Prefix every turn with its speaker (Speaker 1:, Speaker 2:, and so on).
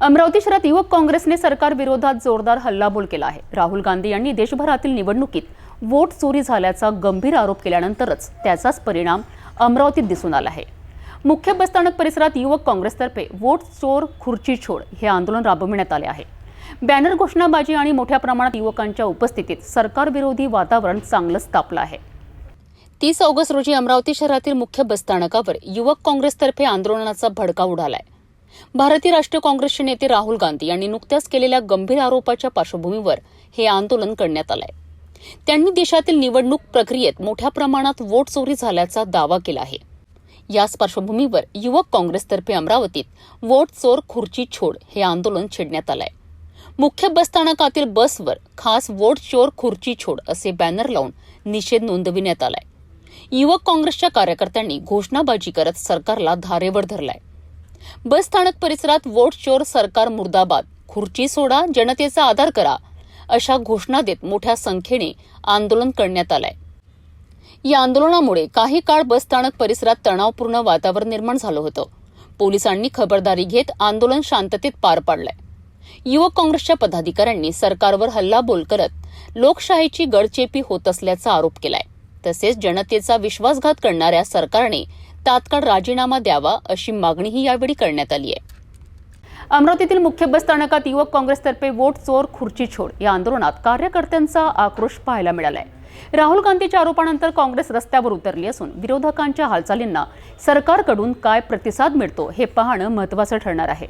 Speaker 1: अमरावती शहरात युवक काँग्रेसने सरकार विरोधात जोरदार हल्लाबोल केला आहे. राहुल गांधी यांनी देशभरातील निवडणुकीत वोट चोरी झाल्याचा गंभीर आरोप केल्यानंतरच त्याचाच परिणाम अमरावतीत दिसून आला आहे. मुख्य बसस्थानक परिसरात युवक काँग्रेसतर्फे वोट चोर खुर्ची छोड हे आंदोलन राबविण्यात आले आहे. बॅनर घोषणाबाजी आणि मोठ्या प्रमाणात युवकांच्या उपस्थितीत सरकारविरोधी वातावरण चांगलंच तापलं आहे. तीस ऑगस्ट रोजी अमरावती शहरातील मुख्य बसस्थानकावर युवक काँग्रेसतर्फे आंदोलनाचा भडका उडालाय. भारतीय राष्ट्रीय काँग्रेसचे नेते राहुल गांधी यांनी नुकत्याच केलेल्या गंभीर आरोपाच्या पार्श्वभूमीवर हे आंदोलन करण्यात आलंय. त्यांनी देशातील निवडणूक प्रक्रियेत मोठ्या प्रमाणात वोट चोरी झाल्याचा दावा केला आहे. याच पार्श्वभूमीवर युवक काँग्रेसतर्फे अमरावतीत वोट चोर खुर्ची छोड हे आंदोलन छेडण्यात आलंय. मुख्य बसस्थानकातील बसवर खास वोट चोर खुर्ची छोड असे बॅनर लावून निषेध नोंदविण्यात आलाय. युवक काँग्रेसच्या कार्यकर्त्यांनी घोषणाबाजी करत सरकारला धारेवर धरलाय. बस स्थानक परिसरात वोट चोर सरकार मुर्दाबाद. खुर्ची सोडा जनतेचा आधार करा अशा घोषणा देत मोठ्या संख्येने आंदोलन करण्यात आलंय. या आंदोलनामुळे काही काळ बसस्थानक परिसरात तणावपूर्ण वातावरण निर्माण झालं होतं. पोलिसांनी खबरदारी घेत आंदोलन शांततेत पार पाडलंय. युवक काँग्रेसच्या पदाधिकाऱ्यांनी सरकारवर हल्लाबोल करत लोकशाहीची गडचेपी होत असल्याचा आरोप केलाय. तसेच जनतेचा विश्वासघात करणाऱ्या सरकारने तात्काळ राजीनामा द्यावा अशी मागणीही यावेळी करण्यात आली आहे. अमरावतीतील मुख्य बस स्थानकात युवक काँग्रेसतर्फे वोट चोर खुर्ची छोड या आंदोलनात कार्यकर्त्यांचा आक्रोश पाहायला मिळालाय. राहुल गांधीच्या आरोपानंतर काँग्रेस रस्त्यावर उतरली असून विरोधकांच्या हालचालींना सरकारकडून काय प्रतिसाद मिळतो हे पाहणं महत्त्वाचं ठरणार आहे.